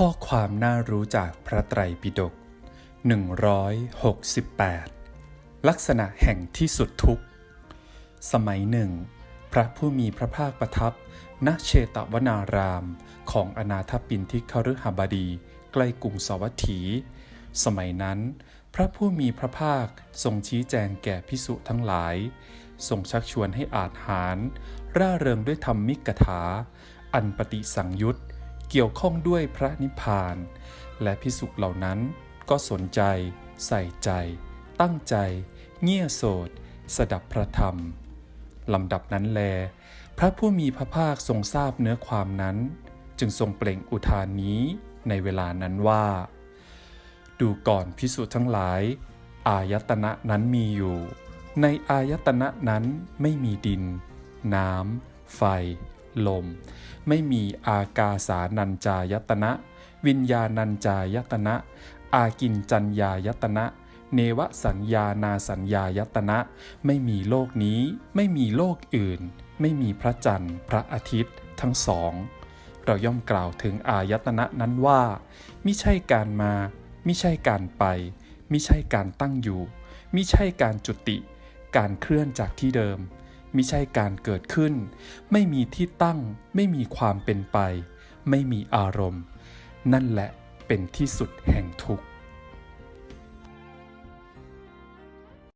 ข้อความน่ารู้จากพระไตรปิฎก168 ลักษณะแห่งที่สุดทุกข์สมัยหนึ่ง พระผู้มีพระภาคประทับ ณ เชตวนาราม ของอนาถปินทิคฤหบดี ใกล้กรุงสวัตถี สมัยนั้น พระผู้มีพระภาคทรงชี้แจงแก่พิสุทั้งหลาย ทรงชักชวนให้อาจหาร ร่าเริงด้วยธรรมมิกถา อันปฏิสังยุต เกี่ยวข้องด้วยพระนิพพาน และพิสุเหล่านั้นก็สนใจ ใส่ใจ ตั้งใจ เงี่ยโสดสดับพระธรรมลำดับนั้นแล พระผู้มีพระภาคทรงทราบเนื้อความนั้น จึงทรงเปล่งอุทานนี้ในเวลานั้นว่า ดูก่อนพิสุทั้งหลาย อายตนะนั้นมีอยู่ ในอายตนะนั้นไม่มีดิน น้ำ ไฟ ลม ไม่มีอากาสานัญจายตนะ วิญญาณัญจายตนะ อากินจัญญายตนะ เนวสัญญานาสัญญายตนะ ไม่มีโลกนี้ ไม่มีโลกอื่น ไม่มีพระจันทร์ พระอาทิตย์ ทั้งสอง เราย่อมกล่าวถึงอายตนะนั้นว่ามิใช่การมามิใช่การไปมิใช่การตั้งอยู่มิใช่การจุติ การเคลื่อนจากที่เดิม มิใช่การเกิดขึ้น ไม่มีที่ตั้ง ไม่มีความเป็นไป ไม่มีอารมณ์ นั่นแหละเป็นที่สุดแห่งทุกข์